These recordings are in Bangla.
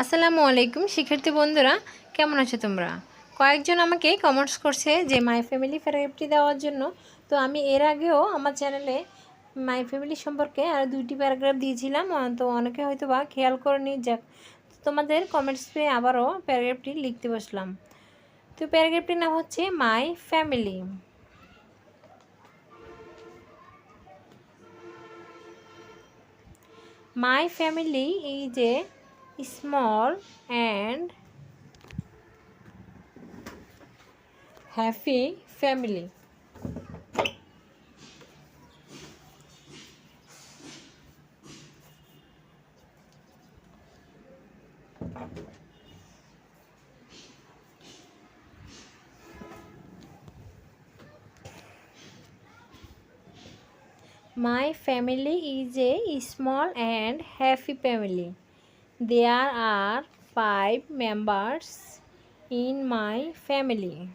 আসসালামু আলাইকুম শিক্ষার্থী বন্ধুরা কেমন আছো তোমরা কয়েকজন আমাকে কমেন্টস করছে যে মাই ফ্যামিলি ফেরাইপটি দেওয়ার জন্য তো আমি এর আগেও আমার চ্যানেলে মাই ফ্যামিলি সম্পর্কে আর দুইটি প্যারাগ্রাফ দিয়েছিলাম তো অনেকে হয়তো বা খেয়াল করে নিয়ে যাক তোমাদের কমেন্টস পেয়ে আবারও প্যারাগ্রাফটি লিখতে বসলাম তো প্যারাগ্রাফটির নাম হচ্ছে my family my family is a small and happy family. My family is a small and happy family. There are five members in my family.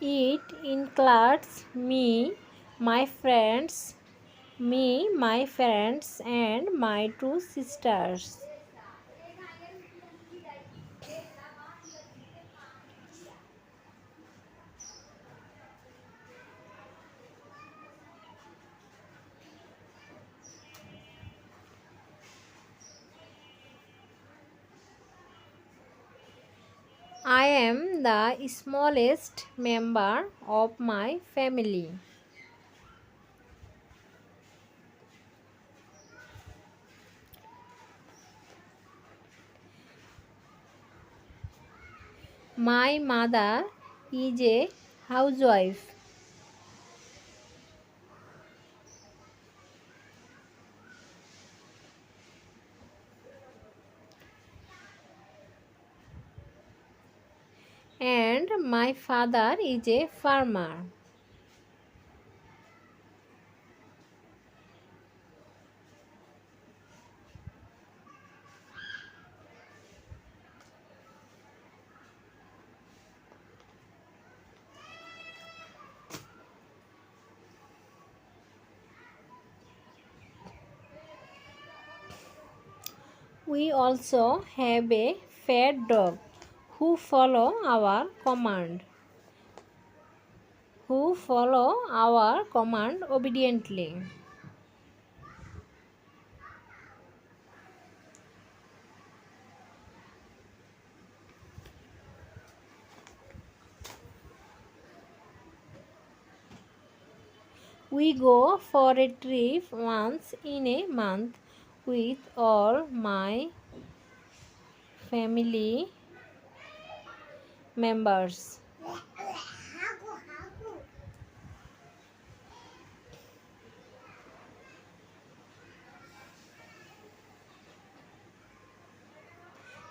It includes me my friends me my friends and my two sisters I am the smallest member of my family. My mother is a housewife. And my father is a farmer. We also have a fed dog who follow our command. Who follow our command obediently. We go for a trip once in a month with all my family members.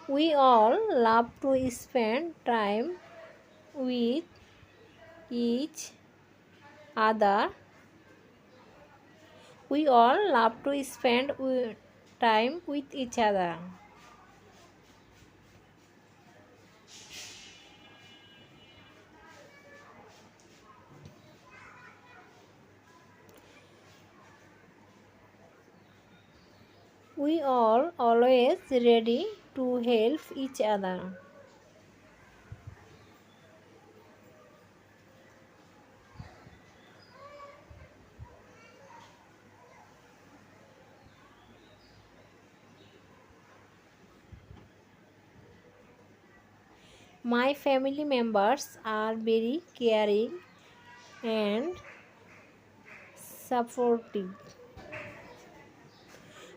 We all love to spend time with each other. We all love to spend time with each other. We are always ready to help each other. My family members are very caring and supportive.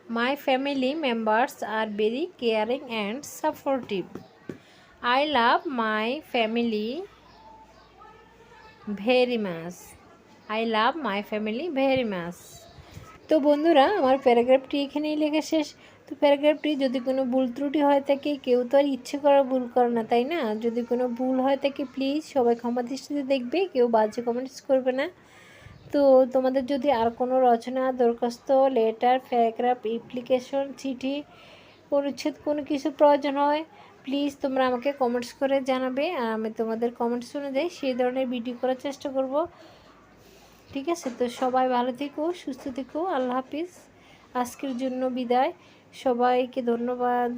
My family members are very caring and supportive. I love my family very much i love my family very much তো বন্ধুরা আমার প্যারাগ্রাফটি এখানেই লেখা শেষ প্যারাগ্রাফটি যদি কোনো ভুল ত্রুটি হয়ে থাকে কেউ তো আর ইচ্ছে করা ভুল করে না তাই না যদি কোনো ভুল হয়ে থাকে প্লিজ সবাই ক্ষমা দৃষ্টিতে দেখবে কেউ বাজে কমেন্টস করবে না তো তোমাদের যদি আর কোনো রচনা দরখাস্ত লেটার প্যারাগ্রাফ অ্যাপ্লিকেশন চিঠি অনুচ্ছেদ কোনো কিছু প্রয়োজন হয় প্লিজ তোমরা আমাকে কমেন্টস করে জানাবে আর আমি তোমাদের কমেন্টস অনুযায়ী সেই ধরনের ভিডিও করার চেষ্টা করব ঠিক আছে তো সবাই ভালো থেকো সুস্থ থেকো আল্লাহ হাফিজ আজকের জন্য বিদায় সবাইকে ধন্যবাদ